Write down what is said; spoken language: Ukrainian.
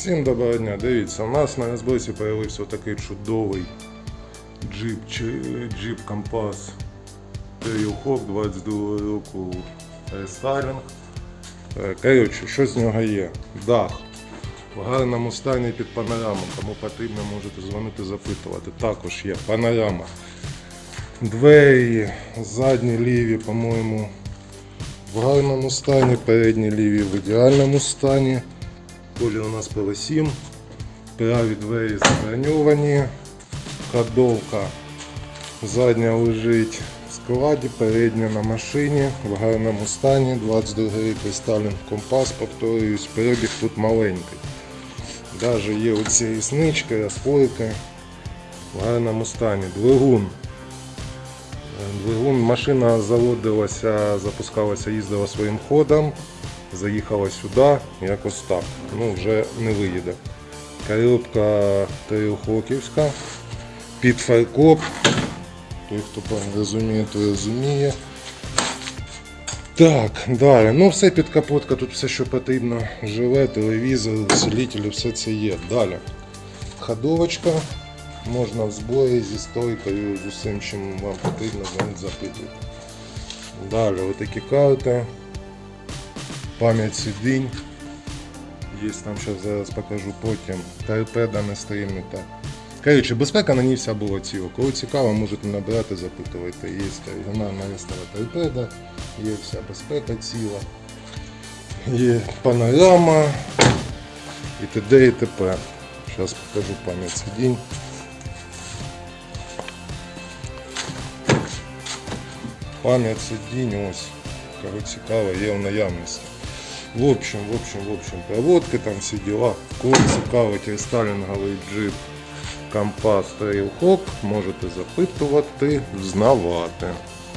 Всім доброго дня, дивіться, у нас на розборці з'явився такий чудовий джип, джип Компас Hawk 22 року рестайлінг. Коротше, що з нього є? Дах. В гарному стані під панораму. Кому потрібно, можете дзвонити, запитувати. Також є панорама. Двері задні ліві, по-моєму, в гарному стані, передні ліві в ідеальному стані. Колір у нас ПВ7. Праві двері заброньовані. Ходовка задня лежить в складі, передня на машині, в гарному стані. 22 рік Сталін компас, повторююсь, перебіг тут маленький. Даже є оці ріснички, розпорки в гарному стані. Двигун. Двигун, машина заводилася, запускалася, їздила своїм ходом, заїхала сюди, якось так. Ну, вже не виїде. Коробка трьохроківська, під фаркоп. Той, хто розуміє, той розуміє. Так, далі. Ну, все під капотка, тут все, що потрібно. Живе, телевізор, усилителі, все це є. Далі. Ходовочка. Можна в зборі зі стойкою, з усім, чим вам потрібно, дзвонить запитуйте. Далі, отакі карти. Пам'ять сидінь. Є там зараз зараз покажу потім. Торпеда не стріміта. Коротше, безпека на ній вся була ціла. Коли цікаво, можете набирати, запитувати. Є оригінальна рестова торпеда, є вся безпека ціла, є панорама і т.д. і т.п. Зараз покажу пам'ять сидінь. Пам'ять сидінь, ось, кого цікаво, є в наявності. В общем, в общем, в общем, проводки, там всі діла. Кого цікавить рестайлінговий джип Компас Trailhawk, можете запитувати, взнавати.